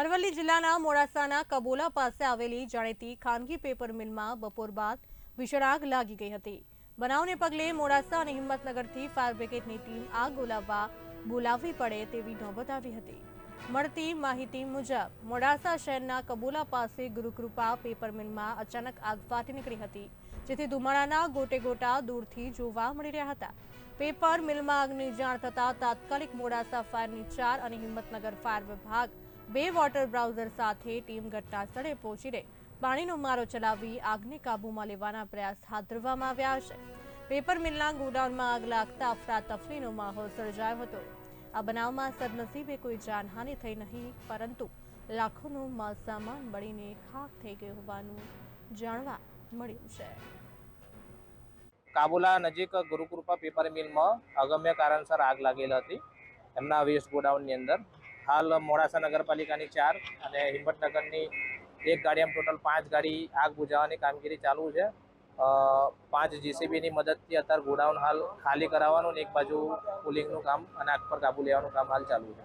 અરવલ્લી જિલ્લાના મોડાસાના કબોલા પાસે આવેલી જાણીતી ખાનગી પેપર મિલમાં બપોર બાદ ભીષણ આગ લાગી ગઈ હતી. બનાવને પગલે મોડાસા અને હિંમતનગરથી ફાયર બ્રિગેડની ટીમ આગ ઓલાવવા બોલાવવી પડે તેવી નોબત આવી હતી. મળતી માહિતી મુજબ, મોડાસા શહેરના કબોલા પાસે ગુરુકૃપા પેપર મિલમાં અચાનક આગ ફાટી નીકળી હતી, જેથી ધુમાડાના ગોટે ગોટા દૂરથી જોવા મળી રહ્યા હતા. પેપર મિલમાં આગની જાણ થતાં તાત્કાલિક મોડાસા ફાયરની ચાર અને હિંમતનગર ફાયર વિભાગ બે વોટર બ્રાઉઝર સાથે ટીમ ઘટના સ્થળે પહોંચીને પાણીનો મારો ચલાવી આગને કાબૂમાં લેવાના પ્રયાસ હાથ ધરવામાં આવ્યા છે. પેપર મિલના ગોડાઉનમાં આગ લાગતા અફરાતફરીનો માહોલ સર્જાયો હતો. આ બનાવમાં સદનસીબે કોઈ જાનહાનિ થઈ નહીં, પરંતુ લાખોનો માલસામાન બળીને ખાખ થઈ ગયો હોવાનું જાણવા મળ્યું છે. કાબુલા નજીક ગુરુકૃપા પેપર મિલમાં અગમ્ય કારણસર આગ લાગેલી હતી. એમના વેસ્ટ ગોડાઉનની અંદર હાલ મોડાસા નગરપાલિકાની ચાર અને હિંમતનગરની એક ગાડી, એમ ટોટલ પાંચ ગાડી આગ બુજાવવાની કામગીરી ચાલુ છે. પાંચ જીસીબીની મદદથી અત્યારે ગોડાઉન હાલ ખાલી કરાવવાનું અને એક બાજુ કુલિંગનું કામ અને આગ પર કાબુ લેવાનું કામ હાલ ચાલુ છે.